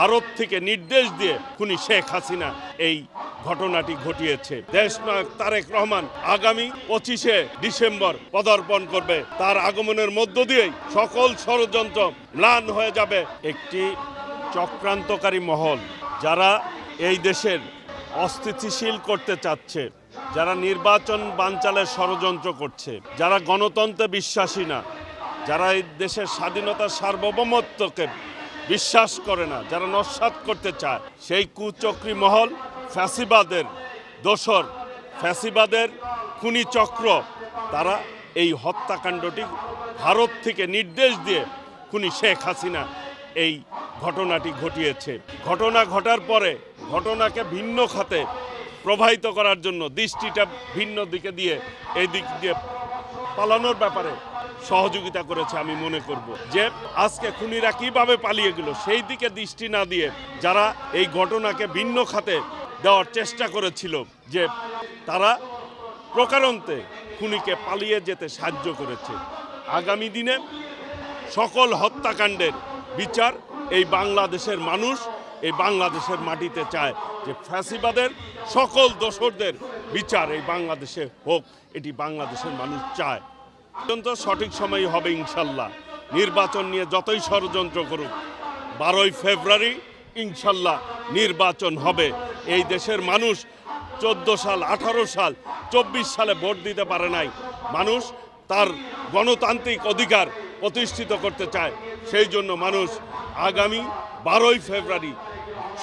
ভারত থেকে নির্দেশ দিয়ে খুনি শেখ হাসিনা এই ঘটনাটি ঘটিয়েছে। দেশনায়ক তারেক রহমান আগামী পঁচিশে ডিসেম্বর পদার্পণ করবে। তার আগমনের মধ্য দিয়েই সকল ষড়যন্ত্র ম্লান হয়ে যাবে একটি চক্রান্তকারী মহল। যারা এই দেশের অস্থিতিশীল করতে চাচ্ছে, যারা নির্বাচন বানচালের ষড়যন্ত্র করছে, যারা গণতন্ত্রে বিশ্বাসী না, যারা এই দেশের স্বাধীনতার সার্বভৌমত্বকে বিশ্বাস করে না, যারা নস্বাত করতে চায়। সেই কুচক্রী মহল ফ্যাসিবাদের দোসর, ফ্যাসিবাদের খুনি চক্র তারা এই হত্যাকাণ্ডটি ভারত থেকে নির্দেশ দিয়ে খুনি শেখ হাসিনা এই ঘটনাটি ঘটিয়েছে। ঘটনা ঘটার পরে ঘটনাকে ভিন্ন খাতে প্রবাহিত করার জন্য দৃষ্টিটা ভিন্ন দিকে দিয়ে এই দিক দিয়ে পালানোর ব্যাপারে সহযোগিতা করেছে আমি মনে করব। যে আজকে খুনিরা কীভাবে পালিয়ে গেল, সেই দিকে দৃষ্টি না দিয়ে যারা এই ঘটনাকে ভিন্ন খাতে দেওয়ার চেষ্টা করেছিল, যে তারা প্রকারান্তে খুনিকে পালিয়ে যেতে সাহায্য করেছে। আগামী দিনে সকল হত্যাকাণ্ডের বিচার এই বাংলাদেশের মানুষ এই বাংলাদেশের মাটিতে চায় যে ফ্যাসিবাদের সকল দোসরদের বিচার এই বাংলাদেশে হোক, এটি বাংলাদেশের মানুষ চায়। অত্যন্ত সঠিক সময় হবে ইনশাল্লাহ। নির্বাচন নিয়ে যতই ষড়যন্ত্র করুক, বারোই ফেব্রুয়ারি ইনশাল্লাহ নির্বাচন হবে। এই দেশের মানুষ চোদ্দ সাল, আঠারো সাল, চব্বিশ সালে ভোট দিতে পারে নাই। মানুষ তার গণতান্ত্রিক অধিকার প্রতিষ্ঠিত করতে চায়। সেই জন্য মানুষ আগামী বারোই ফেব্রুয়ারি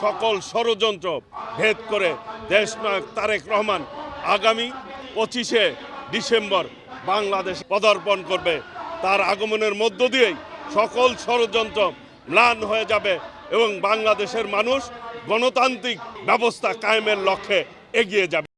সকল ষড়যন্ত্র ভেদ করে দেশনায়ক তারেক রহমান আগামী পঁচিশে ডিসেম্বর বাংলাদেশ পদার্পণ করবে। তার আগমনের মধ্য দিয়েই সকল ষড়যন্ত্র ম্লান হয়ে যাবে এবং বাংলাদেশের মানুষ গণতান্ত্রিক ব্যবস্থা কায়েমের লক্ষ্যে এগিয়ে যাবে।